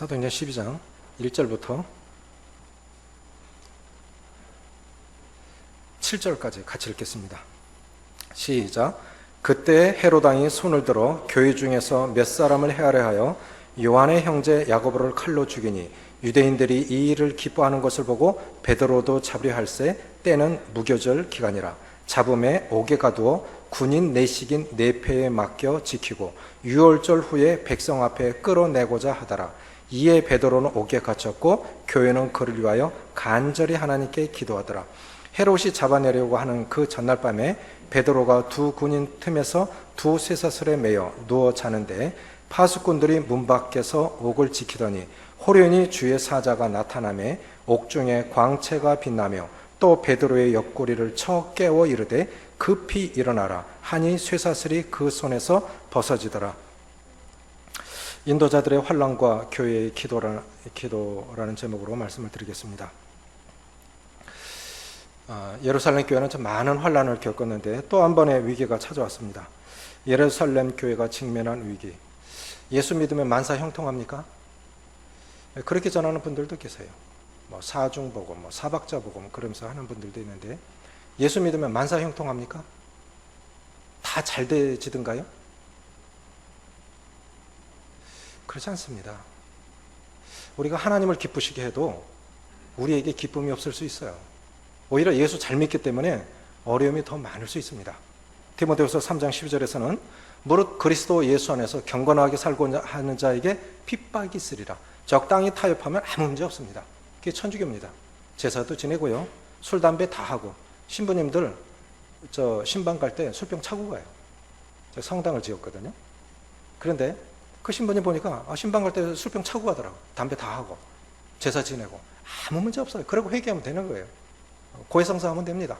사도행전 12장 1절부터 7절까지 같이 읽겠습니다. 시작. 그때 헤로당이 손을 들어 교회 중에서 몇 사람을 헤아려 하여 요한의 형제 야고보를 칼로 죽이니 유대인들이 이 일을 기뻐하는 것을 보고 베드로도 잡으려 할세 때는 무교절 기간이라 잡음에 옥에 가두어 군인 내식인 내패에 맡겨 지키고 유월절 후에 백성 앞에 끌어내고자 하더라 이에 베드로는 옥에 갇혔고 교회는 그를 위하여 간절히 하나님께 기도하더라. 헤롯이 잡아내려고 하는 그 전날 밤에 베드로가 두 군인 틈에서 두 쇠사슬에 매여 누워 자는데 파수꾼들이 문 밖에서 옥을 지키더니 호련히 주의 사자가 나타나매 옥중에 광채가 빛나며 또 베드로의 옆구리를 쳐 깨워 이르되 급히 일어나라 하니 쇠사슬이 그 손에서 벗어지더라 인도자들의 환란과 교회의 기도라, 기도라는 제목으로 말씀을 드리겠습니다. 아, 예루살렘 교회는 좀 많은 환란을 겪었는데 또 한 번의 위기가 찾아왔습니다. 예루살렘 교회가 직면한 위기. 예수 믿으면 만사 형통합니까? 네, 그렇게 전하는 분들도 계세요. 뭐 사중 복음, 뭐 사박자 복음 그러면서 하는 분들도 있는데 예수 믿으면 만사 형통합니까? 다 잘 되지든가요? 그렇지 않습니다. 우리가 하나님을 기쁘시게 해도 우리에게 기쁨이 없을 수 있어요. 오히려 예수 잘 믿기 때문에 어려움이 더 많을 수 있습니다. 디모데후서 3장 12절에서는 무릇 그리스도 예수 안에서 경건하게 살고 하는 자에게 핍박이 있으리라. 적당히 타협하면 아무 문제 없습니다. 그게 천주교입니다. 제사도 지내고요. 술, 담배 다 하고 신부님들 저 신방 갈 때 술병 차고 가요. 저 성당을 지었거든요. 그런데 그 신부님 보니까 아, 신방 갈 때 술병 차고 가더라고. 담배 다 하고 제사 지내고 아무 문제 없어요. 그리고 회개하면 되는 거예요. 고해성사하면 됩니다.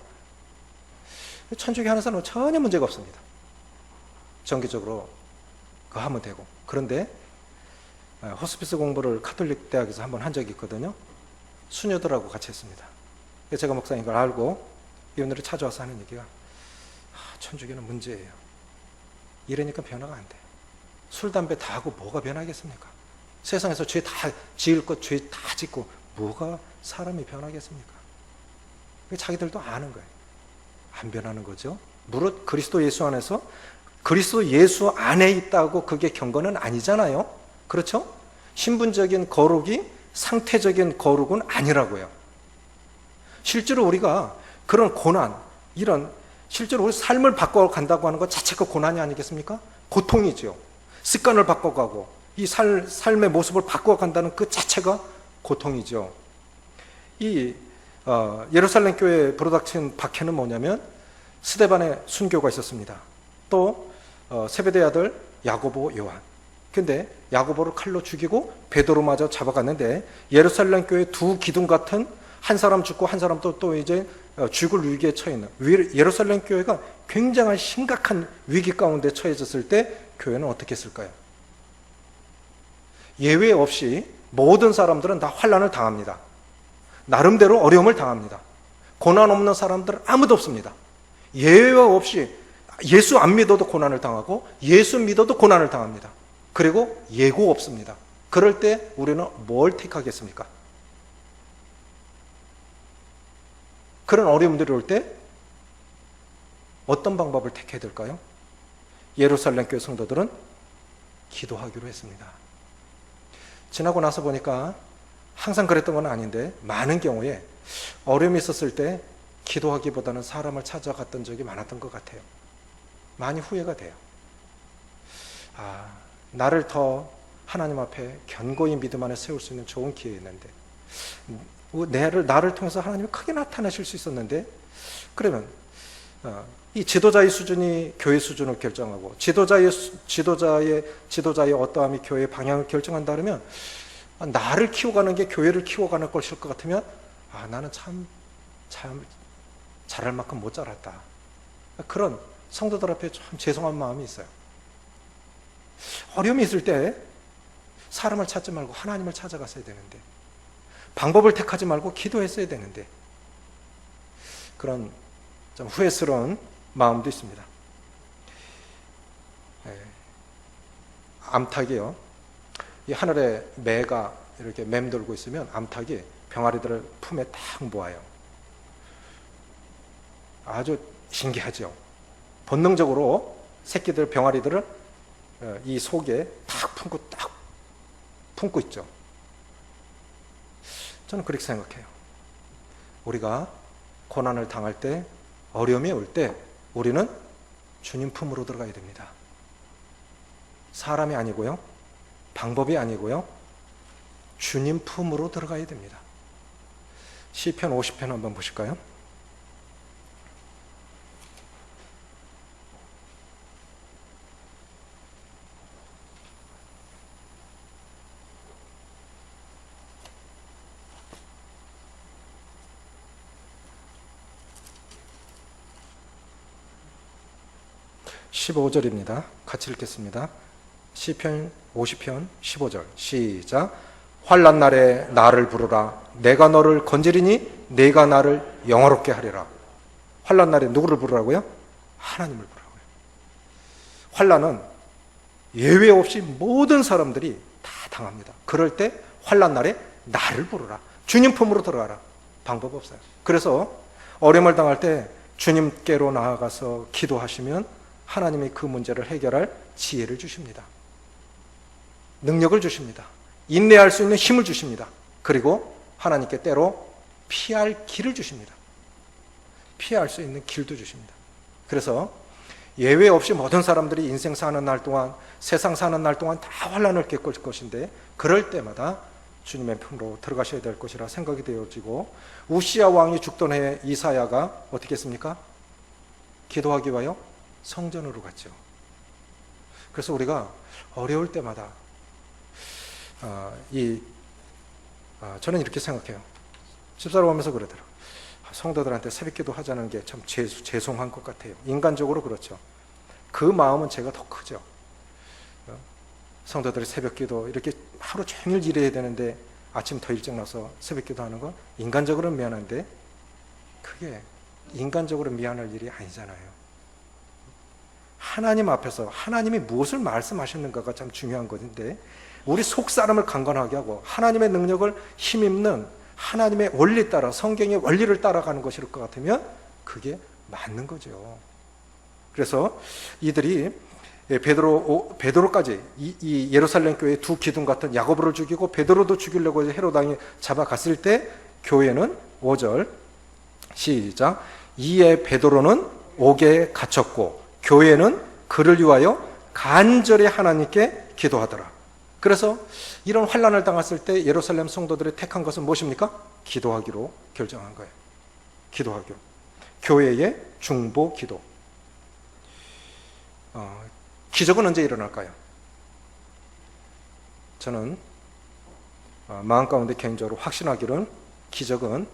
천주교 하는 사람은 전혀 문제가 없습니다. 정기적으로 그거 하면 되고. 그런데 호스피스 공부를 카톨릭 대학에서 한번 한 적이 있거든요. 수녀들하고 같이 했습니다. 제가 목사인 걸 알고 이분들이 찾아와서 하는 얘기가 아, 천주교는 문제예요. 이러니까 변화가 안 돼. 술, 담배 다 하고 뭐가 변하겠습니까? 세상에서 죄 다 지을 것 죄 다 짓고 뭐가 사람이 변하겠습니까? 자기들도 아는 거예요. 안 변하는 거죠. 무릇 그리스도 예수 안에서 그리스도 예수 안에 있다고 그게 경건은 아니잖아요. 그렇죠? 신분적인 거룩이 상태적인 거룩은 아니라고요. 실제로 우리가 그런 고난, 이런 실제로 우리 삶을 바꿔 간다고 하는 것 자체가 고난이 아니겠습니까? 고통이죠. 습관을 바꿔가고 이 살, 삶의 모습을 바꿔간다는 그 자체가 고통이죠. 이 어, 예루살렘 교회 브로닥친 박해는 뭐냐면 스데반의 순교가 있었습니다. 또 어, 세베대 아들 야고보 요한. 근데 야고보를 칼로 죽이고 베드로마저 잡아갔는데 예루살렘 교회 두 기둥 같은 한 사람 죽고 한 사람 또, 또 이제 어, 죽을 위기에 처해 있는 예루살렘 교회가 굉장한 심각한 위기 가운데 처해졌을 때 교회는 어떻게 했을까요? 예외 없이 모든 사람들은 다 환란을 당합니다. 나름대로 어려움을 당합니다. 고난 없는 사람들은 아무도 없습니다. 예외 없이 예수 안 믿어도 고난을 당하고 예수 믿어도 고난을 당합니다. 그리고 예고 없습니다. 그럴 때 우리는 뭘 택하겠습니까? 그런 어려움들이 올 때 어떤 방법을 택해야 될까요? 예루살렘 교회 성도들은 기도하기로 했습니다. 지나고 나서 보니까 항상 그랬던 건 아닌데 많은 경우에 어려움이 있었을 때 기도하기보다는 사람을 찾아갔던 적이 많았던 것 같아요. 많이 후회가 돼요. 아, 나를 더 하나님 앞에 견고히 믿음 안에 세울 수 있는 좋은 기회였는데 나를, 통해서 하나님이 크게 나타나실 수 있었는데 그러면 어, 이 지도자의 수준이 교회 수준을 결정하고 지도자의 지도자의 지도자의 어떠함이 교회의 방향을 결정한다 그러면 아, 나를 키워가는 게 교회를 키워가는 것일 것 같으면 아 나는 참 참 잘할 만큼 못 자랐다 그런 성도들 앞에 좀 죄송한 마음이 있어요. 어려움이 있을 때 사람을 찾지 말고 하나님을 찾아갔어야 되는데 방법을 택하지 말고 기도했어야 되는데 그런 좀 후회스러운 마음도 있습니다. 예. 암탉이요. 이 하늘에 매가 이렇게 맴돌고 있으면 암탉이 병아리들을 품에 탁 모아요. 아주 신기하죠. 본능적으로 새끼들 병아리들을 어, 이 속에 탁 품고 딱 품고 있죠. 저는 그렇게 생각해요. 우리가 고난을 당할 때 어려움이 올 때 우리는 주님 품으로 들어가야 됩니다. 사람이 아니고요. 방법이 아니고요. 주님 품으로 들어가야 됩니다. 시편 50편 한번 보실까요? 십오 절입니다. 같이 읽겠습니다. 시편 50편 15절. 시작. 환난 날에 나를 부르라. 내가 너를 건지리니 내가 나를 영화롭게 하리라. 환난 날에 누구를 부르라고요? 하나님을 부르라고요. 환난은 예외 없이 모든 사람들이 다 당합니다. 그럴 때 환난 날에 나를 부르라. 주님 품으로 들어가라. 방법 없어요. 그래서 어려움을 당할 때 주님께로 나아가서 기도하시면 하나님이 그 문제를 해결할 지혜를 주십니다 능력을 주십니다. 인내할 수 있는 힘을 주십니다. 그리고 하나님께 때로 피할 길을 주십니다. 피할 수 있는 길도 주십니다. 그래서 예외 없이 모든 사람들이 인생 사는 날 동안 세상 사는 날 동안 다 환란을 겪을 것인데 그럴 때마다 주님의 품으로 들어가셔야 될 것이라 생각이 되어지고 우시아 왕이 죽던 해에 이사야가 어떻게 했습니까? 기도하기 위하여 성전으로 갔죠. 그래서 우리가 어려울 때마다 어, 이 어, 저는 이렇게 생각해요. 집사로 오면서 그러더라고. 성도들한테 새벽기도 하자는 게 참 죄송한 것 같아요. 인간적으로 그렇죠. 그 마음은 제가 더 크죠. 어? 성도들이 새벽기도 이렇게 하루 종일 일해야 되는데 아침 더 일찍 나서 새벽기도 하는 건 인간적으로는 미안한데 그게 인간적으로 미안할 일이 아니잖아요. 하나님 앞에서 하나님이 무엇을 말씀하셨는가가 참 중요한 것인데 우리 속 사람을 강건하게 하고 하나님의 능력을 힘입는 하나님의 원리 따라 성경의 원리를 따라가는 것일 것 같으면 그게 맞는 거죠. 그래서 이들이 베드로 베드로까지 이, 이 예루살렘 교회 두 기둥 같은 야고보를 죽이고 베드로도 죽이려고 헤로당이 잡아갔을 때 교회는 5절 시작 이에 베드로는 옥에 갇혔고 교회는 그를 위하여 간절히 하나님께 기도하더라. 그래서 이런 환란을 당했을 때 예루살렘 성도들이 택한 것은 무엇입니까? 기도하기로 결정한 거예요. 기도하기로. 교회의 중보 기도. 어, 기적은 언제 일어날까요? 저는 어, 마음 가운데 개인적으로 확신하기는 기적은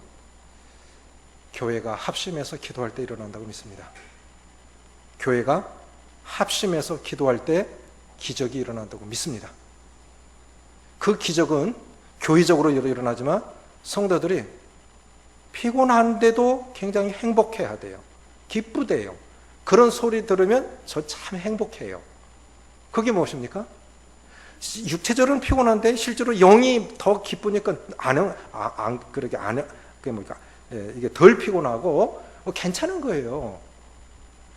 교회가 합심해서 기도할 때 일어난다고 믿습니다. 교회가 합심해서 기도할 때 기적이 일어난다고 믿습니다. 그 기적은 교회적으로 일어나지만 성도들이 피곤한데도 굉장히 행복해야 돼요. 기쁘대요. 그런 소리 들으면 저 참 행복해요. 그게 무엇입니까? 육체적으로는 피곤한데 실제로 영이 더 기쁘니까 안, 아, 안 그렇게 안, 그게 뭐니까 예, 이게 덜 피곤하고 뭐 괜찮은 거예요.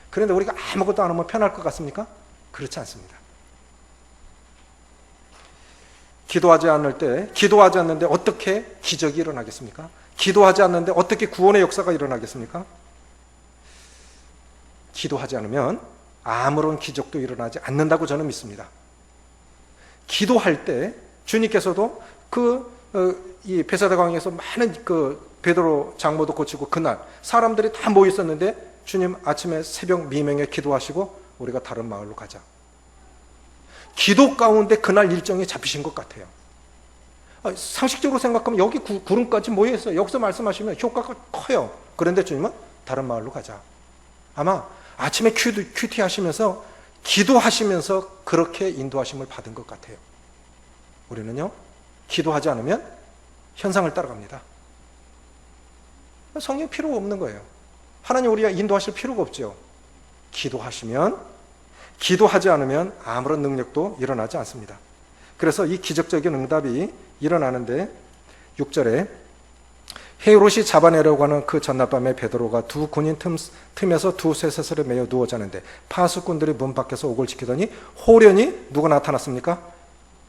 그런데 우리가 아무것도 안 하면 편할 것 같습니까? 그렇지 않습니다. 기도하지 않을 때, 기도하지 않는데 어떻게 기적이 일어나겠습니까? 기도하지 않는데 어떻게 구원의 역사가 일어나겠습니까? 기도하지 않으면 아무런 기적도 일어나지 않는다고 저는 믿습니다. 기도할 때 주님께서도 그이 어, 베사다 강에서 많은 그 베드로 장모도 고치고 그날 사람들이 다 모여 있었는데 주님 아침에 새벽 미명에 기도하시고 우리가 다른 마을로 가자. 기도 가운데 그날 일정이 잡히신 것 같아요. 아, 상식적으로 생각하면 여기 구, 름까지 모여 있어요. 여기서 말씀하시면 효과가 커요. 그런데 주님은 다른 마을로 가자. 아마 아침에 큐, 큐티 하시면서 기도하시면서 그렇게 인도하심을 받은 것 같아요. 우리는요, 기도하지 않으면 현상을 따라갑니다. 성령 필요가 없는 거예요. 하나님 우리가 인도하실 필요가 없죠. 기도하시면 기도하지 않으면 아무런 능력도 일어나지 않습니다. 그래서 이 기적적인 응답이 일어나는데 6절에 헤롯이 잡아내려고 하는 그 전날 밤에 베드로가 두 군인 틈, 틈에서 두 쇠사슬에 매여 누워 자는데 파수꾼들이 문 밖에서 옥을 지키더니 호련히 누가 나타났습니까?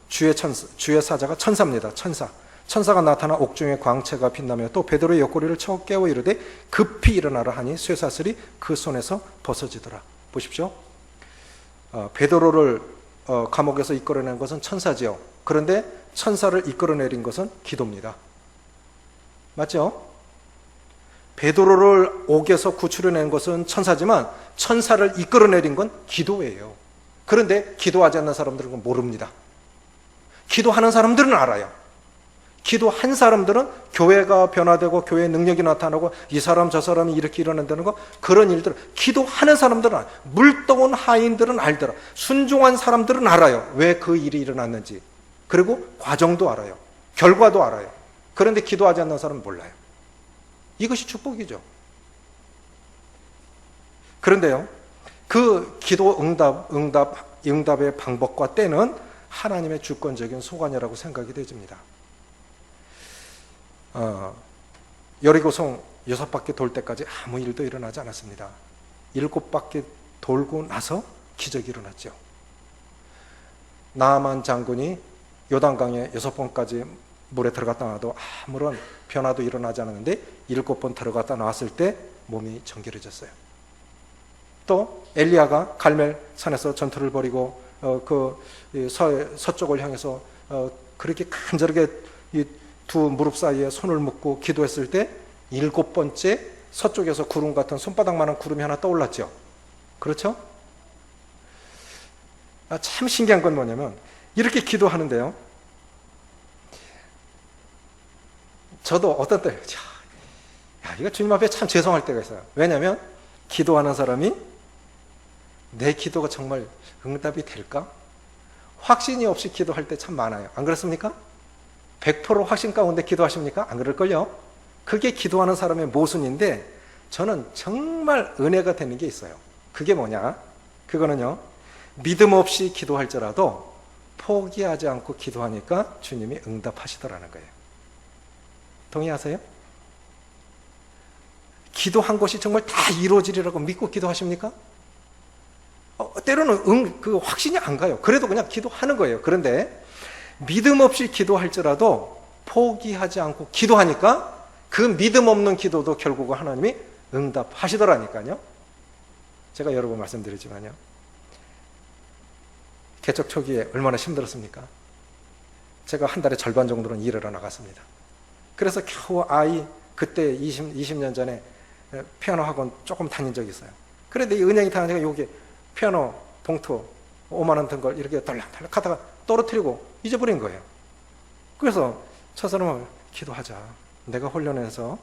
주의 천사, 주의 사자가 천사입니다. 천사. 천사가 나타나 옥중에 광채가 빛나며 또 베드로의 옆구리를 쳐 깨워 이르되 급히 일어나라 하니 쇠사슬이 그 손에서 벗어지더라. 보십시오. 어, 베드로를 어, 감옥에서 이끌어낸 것은 천사지요. 그런데 천사를 이끌어내린 것은 기도입니다. 맞죠? 베드로를 옥에서 구출해낸 것은 천사지만 천사를 이끌어내린 건 기도예요. 그런데 기도하지 않는 사람들은 모릅니다. 기도하는 사람들은 알아요. 기도한 사람들은 교회가 변화되고 교회의 능력이 나타나고 이 사람 저 사람이 이렇게 일어난다는 거 그런 일들 기도하는 사람들은 알아요. 물떠온 하인들은 알더라. 순종한 사람들은 알아요. 왜 그 일이 일어났는지. 그리고 과정도 알아요. 결과도 알아요. 그런데 기도하지 않는 사람은 몰라요. 이것이 축복이죠. 그런데요, 그 기도 응답, 응답, 응답의 방법과 때는 하나님의 주권적인 소관이라고 생각이 되집니다. 어, 여리고성 여섯 바퀴 돌 때까지 아무 일도 일어나지 않았습니다. 일곱 바퀴 돌고 나서 기적이 일어났죠. 나만 장군이 요단강에 여섯 번까지 물에 들어갔다 나와도 아무런 변화도 일어나지 않았는데 일곱 번 들어갔다 나왔을 때 몸이 정결해졌어요. 또 엘리야가 갈멜 산에서 전투를 벌이고 어, 그 서, 서쪽을 향해서 어, 그렇게 간절하게 이 두 무릎 사이에 손을 묶고 기도했을 때 일곱 번째 서쪽에서 구름 같은 손바닥만한 구름이 하나 떠올랐죠. 그렇죠? 아, 참 신기한 건 뭐냐면 이렇게 기도하는데요. 저도 어떤 때, 야, 이거 주님 앞에 참 죄송할 때가 있어요. 왜냐하면 기도하는 사람이 내 기도가 정말 응답이 될까? 확신이 없이 기도할 때 참 많아요. 안 그렇습니까? 100% 확신 가운데 기도하십니까? 안 그럴걸요? 그게 기도하는 사람의 모순인데 저는 정말 은혜가 되는 게 있어요. 그게 뭐냐? 그거는요. 믿음 없이 기도할지라도 포기하지 않고 기도하니까 주님이 응답하시더라는 거예요. 동의하세요? 기도한 것이 정말 다 이루어지리라고 믿고 기도하십니까? 어, 때로는 응, 그 확신이 안 가요. 그래도 그냥 기도하는 거예요. 그런데 믿음 없이 기도할지라도 포기하지 않고 기도하니까 그 믿음 없는 기도도 결국은 하나님이 응답하시더라니까요. 제가 여러 번 말씀드리지만요. 개척 초기에 얼마나 힘들었습니까? 제가 한 달에 절반 정도는 일하러 나갔습니다. 그래서 겨우 아이 그때 20, 20년 전에 피아노 학원 조금 다닌 적이 있어요. 그런데 이 은행이 다니니까 여기 피아노 봉투 5만 원 든 걸 이렇게 달랑달랑 하다가 떨어뜨리고 잊어버린 거예요. 그래서 저 사람은 기도하자. 내가 훈련해서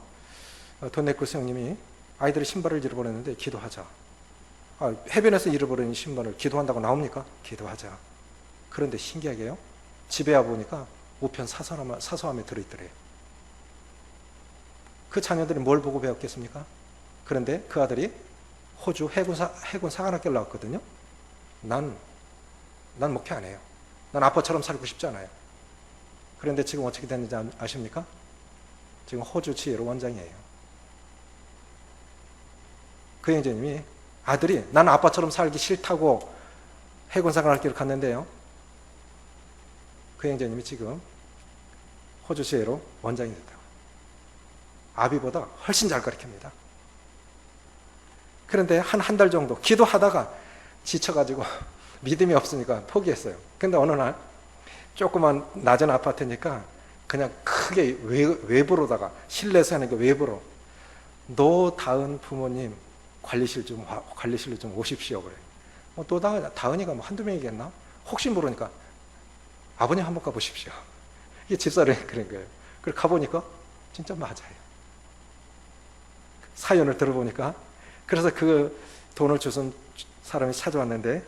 돈네클스 형님이 아이들의 신발을 잃어버렸는데 기도하자. 아, 해변에서 잃어버린 신발을 기도한다고 나옵니까? 기도하자. 그런데 신기하게요. 집에 와보니까 우편 사서함, 사서함에 들어있더래요. 그 자녀들이 뭘 보고 배웠겠습니까? 그런데 그 아들이 호주 해군, 사, 해군 사관학교를 나왔거든요. 난, 난 목표 안 해요. 난 아빠처럼 살고 싶지 않아요. 그런데 지금 어떻게 됐는지 아십니까? 지금 호주 지혜로 원장이에요. 그 형제님이 아들이 난 아빠처럼 살기 싫다고 해군 사관 학교를 갔는데요. 그 형제님이 지금 호주 지혜로 원장이 됐다고. 아비보다 훨씬 잘 가르칩니다. 그런데 한 한 달 정도 기도하다가 지쳐가지고 믿음이 없으니까 포기했어요. 근데 어느 날 조그만 낮은 아파트니까 그냥 크게 외 부로다가 실내에서 하는 게 외부로 너 다은 부모님 관리실 좀 관리실로 좀 오십시오 그래. 뭐또 다은이가 뭐 한두 명이겠나? 혹시 모르니까 아버님 한번 가보십시오. 이게 집사람이 그런 거예요. 그래 가보니까 진짜 맞아요. 사연을 들어보니까 그래서 그 돈을 주신 사람이 찾아왔는데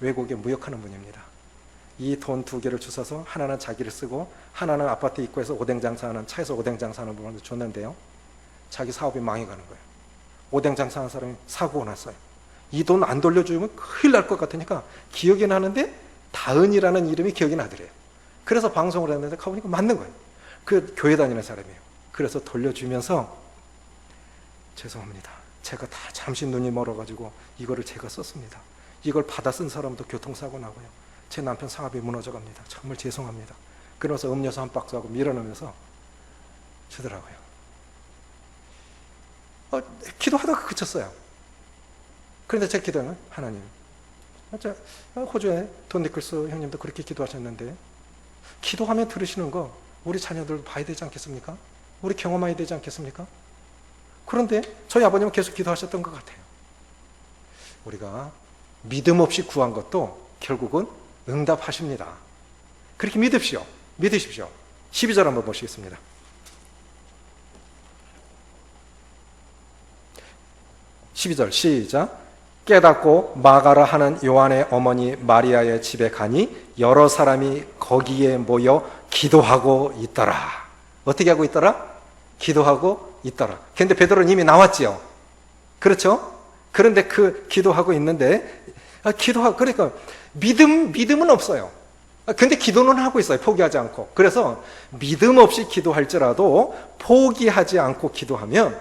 외국에 무역하는 분입니다. 이 돈 두 개를 주셔서 하나는 자기를 쓰고 하나는 아파트 입구에서 오뎅 장사하는 차에서 오뎅 장사하는 분한테 줬는데요. 자기 사업이 망해가는 거예요. 오뎅 장사하는 사람이 사고가 났어요. 이 돈 안 돌려주면 큰일 날 것 같으니까 기억이 나는데 다은이라는 이름이 기억이 나더래요. 그래서 방송을 했는데 가보니까 맞는 거예요. 그 교회 다니는 사람이에요. 그래서 돌려주면서 죄송합니다. 제가 다 잠시 눈이 멀어가지고 이거를 제가 썼습니다. 이걸 받아 쓴 사람도 교통사고 나고요. 제 남편 사업이 무너져 갑니다. 정말 죄송합니다. 그러면서 음료수 한 박스하고 밀어넣으면서 주더라고요. 어, 기도하다가 그쳤어요. 그런데 제 기도는 하나님, 저 호주에 돈 니클스 형님도 그렇게 기도하셨는데 기도하면 들으시는 거 우리 자녀들 봐야 되지 않겠습니까? 우리 경험해야 되지 않겠습니까? 그런데 저희 아버님은 계속 기도하셨던 것 같아요. 우리가 믿음 없이 구한 것도 결국은 응답하십니다. 그렇게 믿으십시오. 믿으십시오. 12절 한번 보시겠습니다. (12절) 시작 깨닫고 마가라 하는 요한의 어머니 마리아의 집에 가니 여러 사람이 거기에 모여 기도하고 있더라 어떻게 하고 있더라? 기도하고 있더라 근데 베드로는 이미 나왔지요 그렇죠? 그런데 그 기도하고 있는데 아, 기도하고 그러니까 믿음 믿음은 없어요. 아, 근데 기도는 하고 있어요. 포기하지 않고. 그래서 믿음 없이 기도할지라도 포기하지 않고 기도하면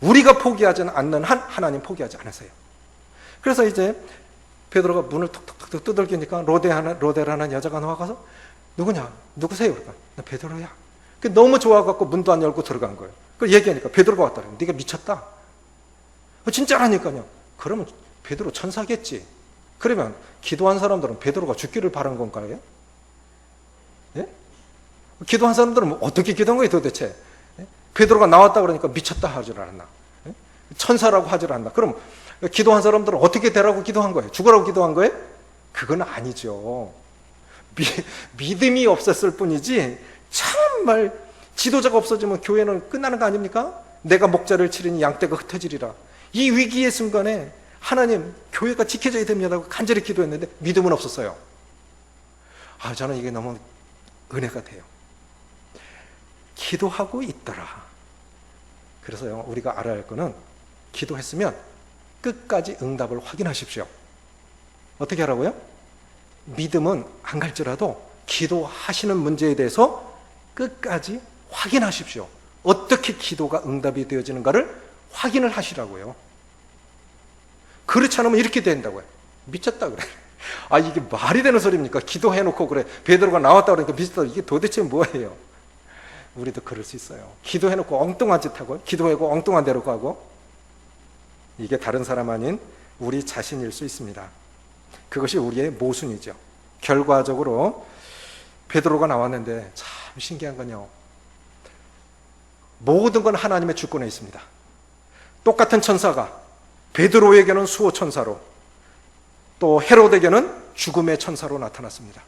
우리가 포기하지 않는 한 하나님 포기하지 않으세요. 그래서 이제 베드로가 문을 톡톡톡 두들기니까 로데하는 로데라는 여자가 나와가서 누구냐? 누구세요? 그러니까 나 베드로야. 그 너무 좋아갖고 문도 안 열고 들어간 거예요. 그 얘기하니까 베드로가 왔다. 네가 미쳤다. 어, 진짜라니까요. 그러면 베드로 천사겠지. 그러면 기도한 사람들은 베드로가 죽기를 바란 건가요? 예? 기도한 사람들은 뭐 어떻게 기도한 거예요 도대체? 예? 베드로가 나왔다 그러니까 미쳤다 하질 않았나? 예? 천사라고 하질 않나? 그럼 기도한 사람들은 어떻게 되라고 기도한 거예요? 죽으라고 기도한 거예요? 그건 아니죠. 미, 믿음이 없었을 뿐이지 정말 지도자가 없어지면 교회는 끝나는 거 아닙니까? 내가 목자를 치르니 양떼가 흩어지리라. 이 위기의 순간에 하나님 교회가 지켜져야 됩니다고 간절히 기도했는데 믿음은 없었어요. 아 저는 이게 너무 은혜가 돼요. 기도하고 있더라. 그래서요 우리가 알아야 할 거는 기도했으면 끝까지 응답을 확인하십시오. 어떻게 하라고요? 믿음은 안 갈지라도 기도하시는 문제에 대해서 끝까지 확인하십시오. 어떻게 기도가 응답이 되어지는가를 확인을 하시라고요. 그렇지 않으면 이렇게 된다고요. 미쳤다 그래. 아 이게 말이 되는 소리입니까? 기도해놓고 그래. 베드로가 나왔다 그러니까 미쳤다. 이게 도대체 뭐예요? 우리도 그럴 수 있어요. 기도해놓고 엉뚱한 짓 하고 기도하고 엉뚱한 대로 가고 이게 다른 사람 아닌 우리 자신일 수 있습니다. 그것이 우리의 모순이죠. 결과적으로 베드로가 나왔는데 참 신기한 건요. 모든 건 하나님의 주권에 있습니다. 똑같은 천사가 베드로에게는 수호 천사로 또 헤롯에게는 죽음의 천사로 나타났습니다.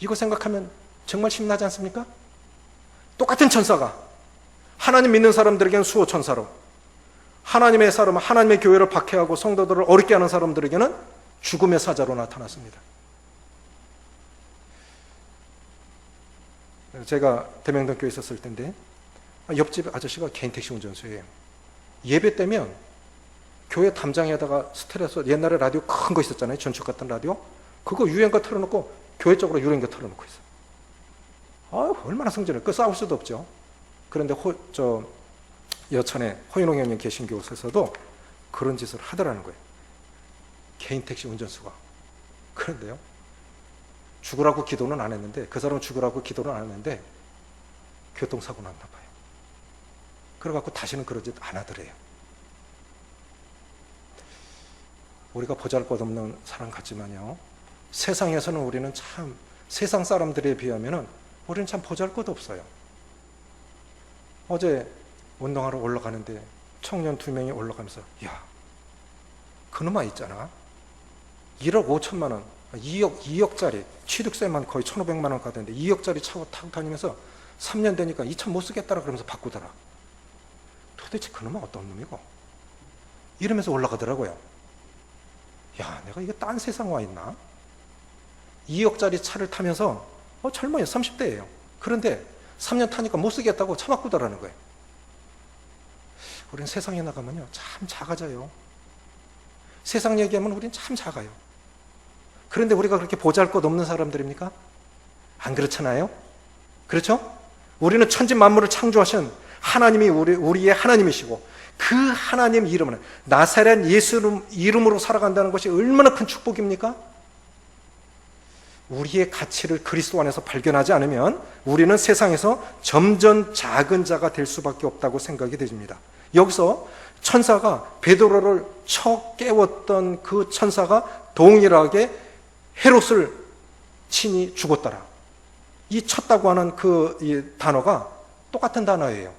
이거 생각하면 정말 심나지 않습니까? 똑같은 천사가 하나님 믿는 사람들에게는 수호 천사로 하나님의 사람, 하나님의 교회를 박해하고 성도들을 어렵게 하는 사람들에게는 죽음의 사자로 나타났습니다. 제가 대명동 교회 있었을 텐데 옆집 아저씨가 개인 택시 운전수예요. 예배 때면 교회 담장에다가 스테레오 옛날에 라디오 큰 거 있었잖아요. 전축 같은 라디오. 그거 유행가 틀어놓고 교회 쪽으로 유행가 틀어놓고 있어. 아 얼마나 성질을. 그 싸울 수도 없죠. 그런데 호, 저 여천에 허인홍 형님 계신 교회에서도 그런 짓을 하더라는 거예요. 개인 택시 운전수가. 그런데요. 죽으라고 기도는 안 했는데 그 사람은 죽으라고 기도는 안 했는데 교통사고 났나 봐요. 그래갖고 다시는 그러지 안 하더래요. 우리가 보잘것없는 사람 같지만요. 세상에서는 우리는 참 세상 사람들에 비하면은 우리는 참 보잘것 없어요. 어제 운동하러 올라가는데 청년 두 명이 올라가면서 야 그놈아 있잖아 1억 5천만 원 2억 2억짜리 취득세만 거의 1,500만 원 가던데 2억짜리 차 타고 다니면서 3년 되니까 이 차 못 쓰겠다라 그러면서 바꾸더라. 도대체 그놈은 어떤 놈이고? 이러면서 올라가더라고요. 야, 내가 이게 딴 세상 와 있나? 2억짜리 차를 타면서 어, 젊어요. 30대예요. 그런데 3년 타니까 못 쓰겠다고 차 바꾸더라는 거예요. 우리는 세상에 나가면요. 참 작아져요. 세상 얘기하면 우리는 참 작아요. 그런데 우리가 그렇게 보잘 것 없는 사람들입니까? 안 그렇잖아요? 그렇죠? 우리는 천지 만물을 창조하신 하나님이 우리, 우리의 하나님이시고 그 하나님 이름은 나사렛 예수 이름으로 살아간다는 것이 얼마나 큰 축복입니까? 우리의 가치를 그리스도 안에서 발견하지 않으면 우리는 세상에서 점점 작은 자가 될 수밖에 없다고 생각이 됩니다. 여기서 천사가 베드로를 쳐 깨웠던 그 천사가 동일하게 헤롯을 친히 죽었더라. 이 쳤다고 하는 그이 단어가 똑같은 단어예요.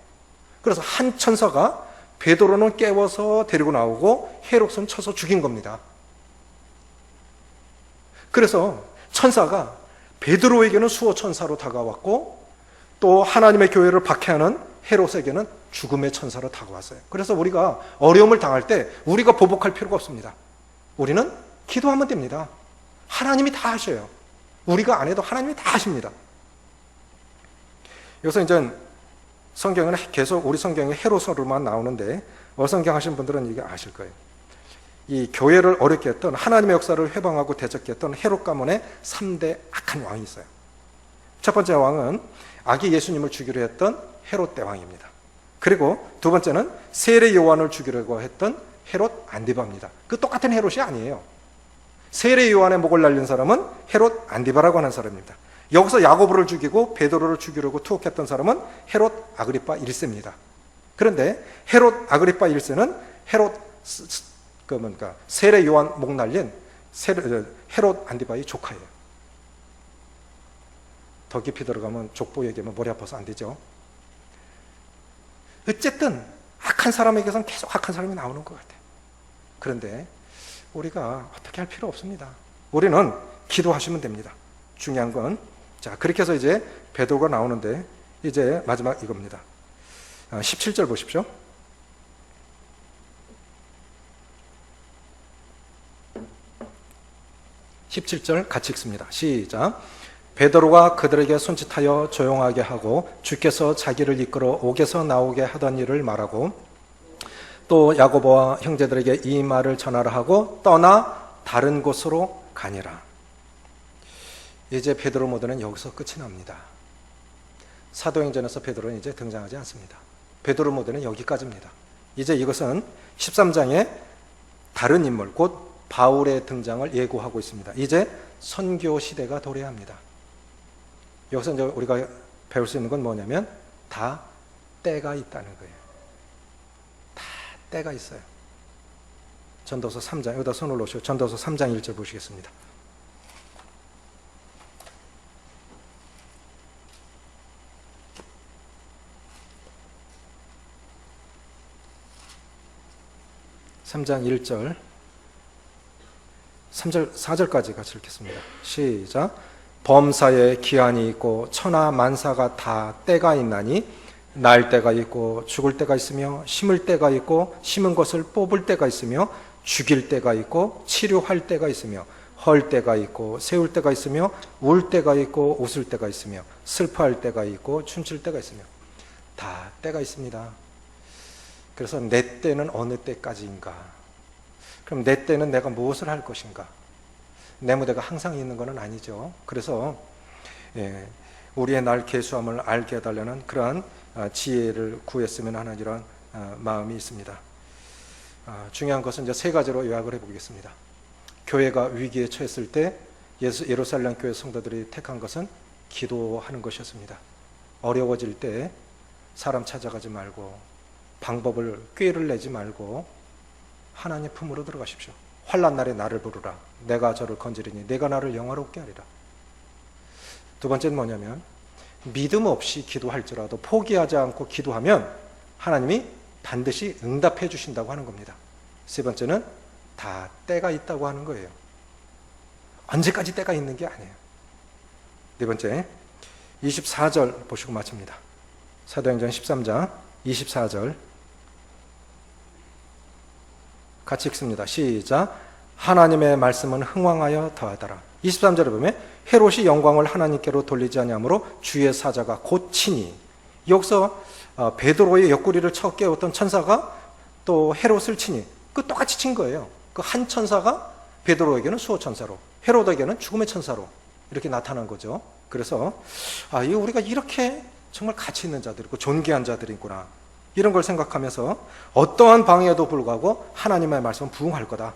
그래서 한 천사가 베드로는 깨워서 데리고 나오고 헤롯은 쳐서 죽인 겁니다. 그래서 천사가 베드로에게는 수호 천사로 다가왔고 또 하나님의 교회를 박해하는 헤롯에게는 죽음의 천사로 다가왔어요. 그래서 우리가 어려움을 당할 때 우리가 보복할 필요가 없습니다. 우리는 기도하면 됩니다. 하나님이 다 하셔요. 우리가 안 해도 하나님이 다 하십니다. 여기서 이제 성경은 계속 우리 성경에 헤로서로만 나오는데 어성경 하신 분들은 이게 아실 거예요. 이 교회를 어렵게 했던 하나님의 역사를 회방하고 대적해 했던 헤롯 가문의 3대 악한 왕이 있어요. 첫 번째 왕은 아기 예수님을 죽이려 했던 헤롯 대왕입니다. 그리고 두 번째는 세례 요한을 죽이려고 했던 헤롯 안디바입니다. 그 똑같은 헤롯이 아니에요. 세례 요한의 목을 날린 사람은 헤롯 안디바라고 하는 사람입니다. 여기서 야고보를 죽이고 베드로를 죽이려고 투옥했던 사람은 헤롯 아그리파 1세입니다. 그런데 헤롯 아그리파 1세는 헤롯 그 뭔가 세례 요한 목 날린 세례, 헤롯 안디바의 조카예요. 더 깊이 들어가면 족보 얘기하면 머리 아파서 안 되죠. 어쨌든 악한 사람에게선 계속 악한 사람이 나오는 것 같아요. 그런데 우리가 어떻게 할 필요 없습니다. 우리는 기도하시면 됩니다. 중요한 건 자, 그렇게 해서 이제 베드로가 나오는데 이제 마지막 이겁니다. 17절 보십시오. 17절 같이 읽습니다. 시작. 베드로가 그들에게 손짓하여 조용하게 하고 주께서 자기를 이끌어 옥에서 나오게 하던 일을 말하고 또 야고보와 형제들에게 이 말을 전하라 하고 떠나 다른 곳으로 가니라. 이제 베드로 모드는 여기서 끝이 납니다. 사도행전에서 베드로는 이제 등장하지 않습니다. 베드로 모드는 여기까지입니다. 이제 이것은 13장의 다른 인물, 곧 바울의 등장을 예고하고 있습니다. 이제 선교 시대가 도래합니다. 여기서 이제 우리가 배울 수 있는 건 뭐냐면 다 때가 있다는 거예요. 다 때가 있어요. 전도서 3장, 여기다 손을 놓으시고 전도서 3장 1절 보시겠습니다. 삼장 1절 3절, 4절까지 같이 읽겠습니다. 시작. 범사에 기한이 있고 천하 만사가 다 때가 있나니 날 때가 있고 죽을 때가 있으며 심을 때가 있고 심은 것을 뽑을 때가 있으며 죽일 때가 있고 치료할 때가 있으며 헐 때가 있고 세울 때가 있으며 울 때가 있고 웃을 때가 있으며 슬퍼할 때가 있고 춤출 때가 있으며 다 때가 있습니다. 그래서 내 때는 어느 때까지인가? 그럼 내 때는 내가 무엇을 할 것인가? 내 무대가 항상 있는 것은 아니죠. 그래서 예, 우리의 날 계수함을 알게 해달라는 그러한 아, 지혜를 구했으면 하는 이런 아, 마음이 있습니다. 아, 중요한 것은 이제 세 가지로 요약을 해보겠습니다. 교회가 위기에 처했을 때 예루살렘 교회 성도들이 택한 것은 기도하는 것이었습니다. 어려워질 때 사람 찾아가지 말고 방법을 꾀를 내지 말고 하나님 품으로 들어가십시오. 환란 날에 나를 부르라. 내가 저를 건지리니 내가 나를 영화롭게 하리라. 두 번째는 뭐냐면 믿음 없이 기도할지라도 포기하지 않고 기도하면 하나님이 반드시 응답해 주신다고 하는 겁니다. 세 번째는 다 때가 있다고 하는 거예요. 언제까지 때가 있는 게 아니에요. 네 번째 24절 보시고 마칩니다. 사도행전 13장 24절 같이 읽습니다. 시작. 하나님의 말씀은 흥왕하여 더하더라. 23절에 보면 헤롯이 영광을 하나님께로 돌리지 아니하므로 주의 사자가 곧치니 여기서 어, 베드로의 옆구리를 쳐 깨웠던 천사가 또 헤롯을 치니 그 똑같이 친 거예요. 그 한 천사가 베드로에게는 수호 천사로 헤롯에게는 죽음의 천사로 이렇게 나타난 거죠. 그래서 아, 이 우리가 이렇게 정말 가치 있는 자들이고 존귀한 자들이구나. 이런 걸 생각하면서 어떠한 방해에도 불구하고 하나님의 말씀은 부응할 거다.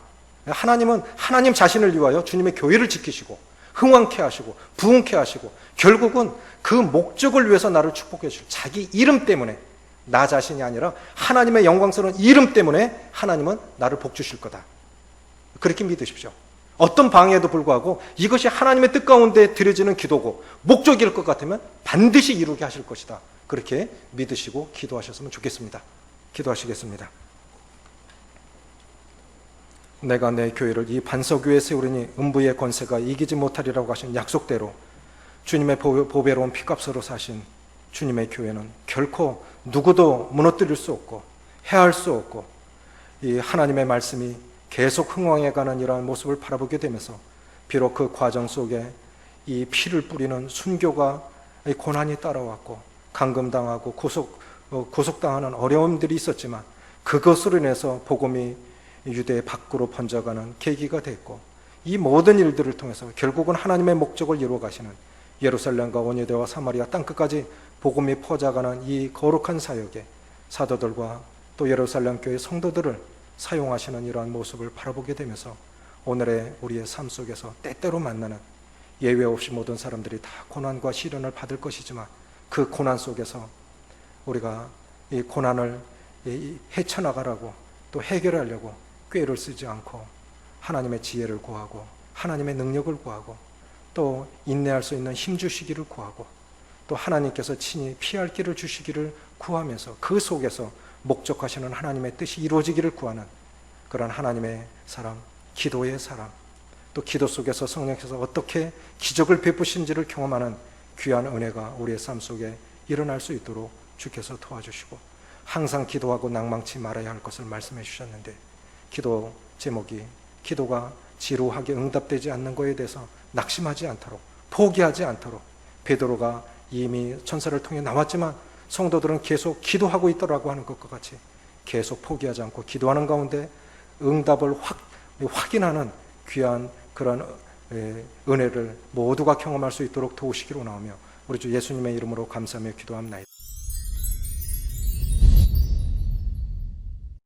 하나님은 하나님 자신을 위하여 주님의 교회를 지키시고 흥왕케 하시고 부흥케 하시고 결국은 그 목적을 위해서 나를 축복해 주실 자기 이름 때문에 나 자신이 아니라 하나님의 영광스러운 이름 때문에 하나님은 나를 복 주실 거다. 그렇게 믿으십시오. 어떤 방해에도 불구하고 이것이 하나님의 뜻 가운데 드려지는 기도고 목적일 것 같으면 반드시 이루게 하실 것이다. 그렇게 믿으시고 기도하셨으면 좋겠습니다. 기도하시겠습니다. 내가 내 교회를 이 반석 위에 세우리니 음부의 권세가 이기지 못하리라고 하신 약속대로 주님의 보- 보배로운 피값으로 사신 주님의 교회는 결코 누구도 무너뜨릴 수 없고 해할 수 없고 이 하나님의 말씀이 계속 흥왕해가는 이러한 모습을 바라보게 되면서 비록 그 과정 속에 이 피를 뿌리는 순교가 이 고난이 따라왔고 감금당하고 구속 어, 구속당하는 어려움들이 있었지만 그것으로 인해서 복음이 유대 밖으로 번져가는 계기가 됐고 이 모든 일들을 통해서 결국은 하나님의 목적을 이루어 가시는 예루살렘과 원유대와 사마리아 땅 끝까지 복음이 퍼져가는 이 거룩한 사역에 사도들과 또 예루살렘 교회 성도들을 사용하시는 이러한 모습을 바라보게 되면서 오늘의 우리의 삶 속에서 때때로 만나는 예외 없이 모든 사람들이 다 고난과 시련을 받을 것이지만 그 고난 속에서 우리가 이 고난을 이 헤쳐나가라고 또 해결하려고 꾀를 쓰지 않고 하나님의 지혜를 구하고 하나님의 능력을 구하고 또 인내할 수 있는 힘 주시기를 구하고 또 하나님께서 친히 피할 길을 주시기를 구하면서 그 속에서 목적하시는 하나님의 뜻이 이루어지기를 구하는 그런 하나님의 사람, 기도의 사람, 또 기도 속에서 성령께서 어떻게 기적을 베푸신지를 경험하는 귀한 은혜가 우리의 삶 속에 일어날 수 있도록 주께서 도와주시고 항상 기도하고 낭망치 말아야 할 것을 말씀해 주셨는데 기도 제목이 기도가 지루하게 응답되지 않는 것에 대해서 낙심하지 않도록 포기하지 않도록 베드로가 이미 천사를 통해 나왔지만 성도들은 계속 기도하고 있더라고 하는 것과 같이 계속 포기하지 않고 기도하는 가운데 응답을 확, 확인하는 귀한 그런 에, 은혜를 모두가 경험할 수 있도록 도우시기로 나오며 우리 주 예수님의 이름으로 감사하며 기도합니다.